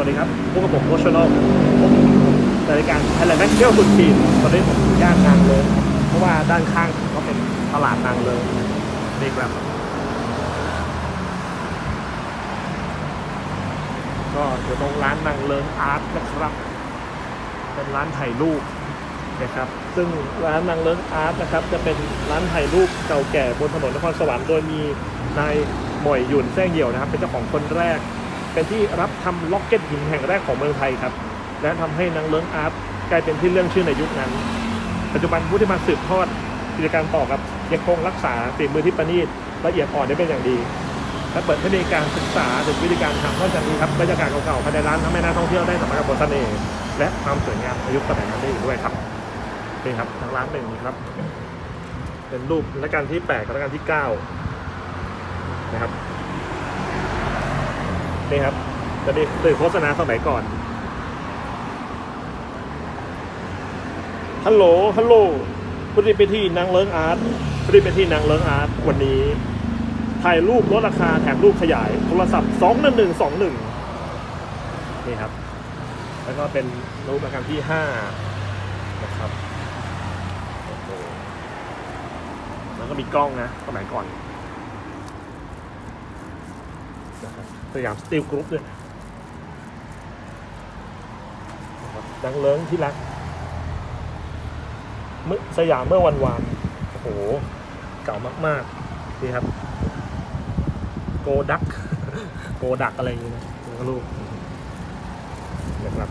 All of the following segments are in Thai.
วัสดีครับพวกกับผมโคชโนผมรายการไทยแลนด์แม็กเที่ยวสุดขีดตอนนี้ผมอยู่ย่านนางเลย เพราะว่าด้านข้างก็เป็นตลาดนางเลยนี่ครับ ก็อยู่ตรงร้านนางเลิงอาร์ตนะครับ เป็นร้านถ่ายรูปนะครับ ซึ่งร้านนางเลิงอาร์ตนะครับ จะเป็นร้านถ่ายรูปเก่าแก่บนถนนนครสวรรค์โดยมีนายหม่อยหยุ่นแซ่เหี่ยวนะครับ เป็นเจ้าของคนแรก เป็นที่รับทำล็อกเก็ตหินแห่งแรกของเมืองไทยครับ และทำให้นางเลิงอาร์ตกลายเป็นที่เรื่องชื่อในยุคนั้น ปัจจุบันผู้ที่มาสืบทอดกิจการต่อครับยังคงรักษาฝีมือที่ประณีตละเอียดอ่อนได้เป็นอย่างดี และเปิดให้มีการศึกษาถึงวิธีการทำนอกจากนี้ครับบรรยากาศเก่าๆภายในร้านทำให้นักท่องเที่ยวได้สัมผัสกับบทเสน่ห์และความสวยงามในยุคสมัยนั้นได้อีกด้วยครับนี่ครับทางร้านหนึ่งนี่ครับ เป็นรูปรัชกาลที่แปดกับรัชกาลที่เก้านะครับ นี่ครับจะมีสื่อโฆษณาสมัยก่อน ฮัลโหล ฮัลโหลผู้ที่ไปที่นางเลิงอาร์ตผู้ที่ไปที่นางเลิงอาร์ตวันนี้ ถ่ายรูปลดราคาแถมรูปขยาย โทรศัพท์2 1 1 2 1นี่ครับ แล้วก็เป็นรูปรายการที่5นะครับแล้วก็มีกล้องนะสมัยก่อน นะครับสยามสตีลกรุ๊ปด้วยนะครับดังเลิงที่รักเมื่อสยามเมื่อวันวานโอ้โห เก่ามากๆนี่ครับ โกดัก โกดักอะไรอย่างเงี้ยนะลูกนะครับ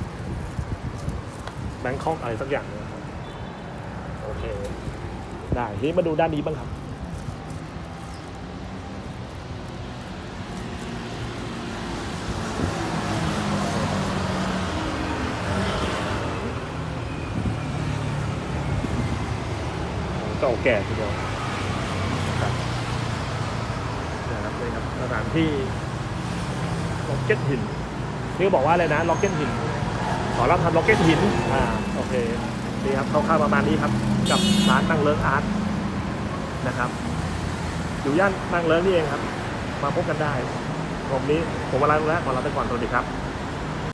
แบงคอกอะไรสักอย่างนยครับโอเค ได้ ทีนี้มาดูด้านนี้บ้างครับ เก่าแก่ทีเดียวครับนะครับนี่ครับสถานที่ล็อกเก็ตหินนี่ก็บอกว่าอะไรนะล็อกเก็ตหินขอรับทำล็อกเก็ตหินอ่าโอเคนี่ครับคร่าวๆประมาณนี้ครับ กับร้านนางเลิงอาร์ตนะครับอยู่ย่านนางเลิงนี่เองครับ มาพบกันได้ผมนี้ผมเวลาแล้วขอลาไปก่อนสวัสดีครับ